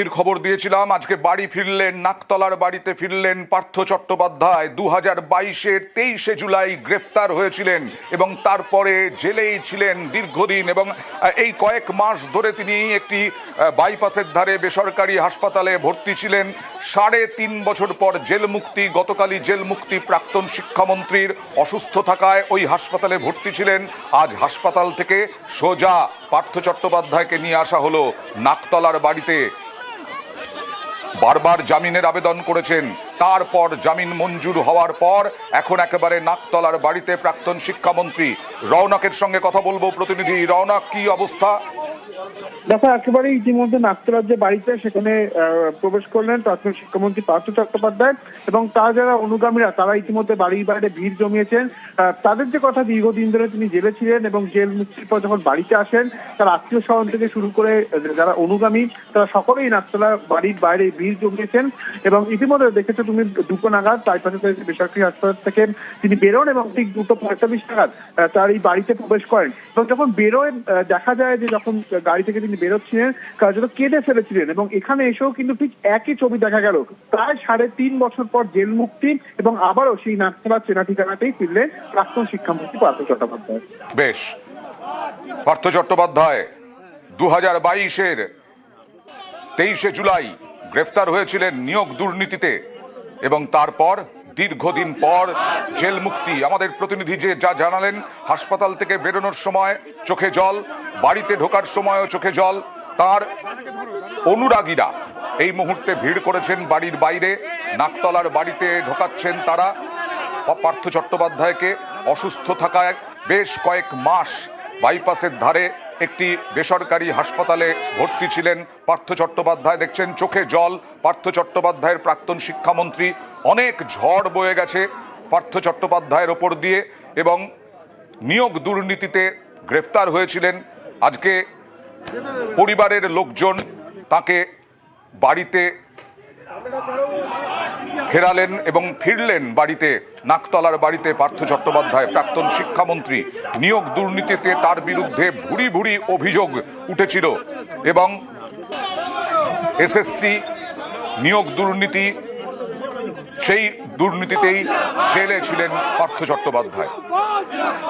মুক্তির খবর দিয়েছিলাম। আজকে বাড়ি ফিরলেন, নাকতলার বাড়িতে ফিরলেন পার্থ চট্টোপাধ্যায়। দু হাজার বাইশের তেইশে জুলাই গ্রেফতার হয়েছিলেন এবং তারপরে জেলেই ছিলেন দীর্ঘদিন এবং এই কয়েক মাস ধরে তিনি একটি বাইপাসের ধারে বেসরকারি হাসপাতালে ভর্তি ছিলেন। সাড়ে তিন বছর পর জেল মুক্তি, গতকালই জেল মুক্তি প্রাক্তন শিক্ষামন্ত্রীর অসুস্থ থাকায় ওই হাসপাতালে ভর্তি ছিলেন। আজ হাসপাতাল থেকে সোজা পার্থ চট্টোপাধ্যায়কে নিয়ে আসা হলো নাকতলার বাড়িতে। বারবার জামিনের আবেদন করেছেন। তারপর জামিন মঞ্জুর হওয়ার পর এখন একেবারে নাকতলার বাড়িতে প্রাক্তন শিক্ষামন্ত্রী রওনকের সঙ্গে কথা বলব প্রতিনিধি। রওনক, কি অবস্থা? দেখো একেবারে ইতিমধ্যে নাকতলার যে বাড়িতে সেখানে প্রবেশ করলেন প্রাথমিক শিক্ষামন্ত্রী পার্থ চট্টোপাধ্যায় এবং তার যারা অনুগামীরা, তারা ইতিমধ্যে বাড়ির বাইরে ভিড় জমিয়েছেন। তাদের যে কথা দীর্ঘদিন ধরে তিনি জেলে ছিলেন এবং জেল মুক্তির পর যখন বাড়িতে আসেন, তার আত্মীয় স্বজন থেকে শুরু করে যারা অনুগামী, তারা সকলেই নাকতলা বাড়ির বাইরে ভিড় জমিয়েছেন এবং ইতিমধ্যে দেখেছ তুমি দুটো নাগাদ, বাইপাসে থেকে বেসরকারি হাসপাতাল থেকে তিনি বেরোন এবং ঠিক দুটো পঁয়তাল্লিশ নাগাদ তার এই বাড়িতে প্রবেশ করেন। এবং যখন বেরোয় দেখা যায় যে যখন গাড়ি থেকে তিনি বেরোচ্ছিলেন কার্যত কেঁদে ফেলেছিলেন এবং এখানে এসেও কিন্তু ঠিক একই ছবি দেখা গেল। প্রায় সাড়ে তিন বছর পর জেল মুক্তি এবং আবারও সেই নাকতলা চেনা ঠিকানাতেই ফিরলেন প্রাক্তন শিক্ষামন্ত্রী পার্থ চট্টোপাধ্যায়। বেশ। পার্থ চট্টোপাধ্যায় দু হাজার বাইশের তেইশে জুলাই গ্রেফতার হয়েছিলেন নিয়োগ দুর্নীতিতে এবং তারপর দীর্ঘদিন পর জেল মুক্তি। আমাদের প্রতিনিধি যে যা জানালেন, হাসপাতাল থেকে বেরোনোর সময় চোখে জল, বাড়িতে ঢোকার সময়ও চোখে জল, তার অনুরাগীরা এই মুহূর্তে ভিড় করেছেন বাড়ির বাইরে, নাকতলার বাড়িতে ঢোকাচ্ছেন তারা। পার্থ চট্টোপাধ্যায়কে অসুস্থ থাকায় বেশ কয়েক মাস বাইপাসের ধারে একটি বেসরকারি হাসপাতালে ভর্তি ছিলেন পার্থ চট্টোপাধ্যায়। দেখছেন চোখে জল। পার্থ চট্টোপাধ্যায়ের প্রাক্তন শিক্ষামন্ত্রী। অনেক ঝড় বয়ে গেছে পার্থ চট্টোপাধ্যায়ের ওপর দিয়ে এবং নিয়োগ দুর্নীতিতে গ্রেফতার হয়েছিলেন। আজকে পরিবারের লোকজন তাকে বাড়িতে ফেরালেন এবং ফিরলেন বাড়িতে। নাকতলার বাড়িতে পার্থ চট্টোপাধ্যায়, প্রাক্তন শিক্ষামন্ত্রী। নিয়োগ দুর্নীতিতে তার বিরুদ্ধে ভুরি ভুরি অভিযোগ উঠেছিল এবং এসএসসি নিয়োগ দুর্নীতি, সেই দুর্নীতিতেই জেলে ছিলেন পার্থ চট্টোপাধ্যায়।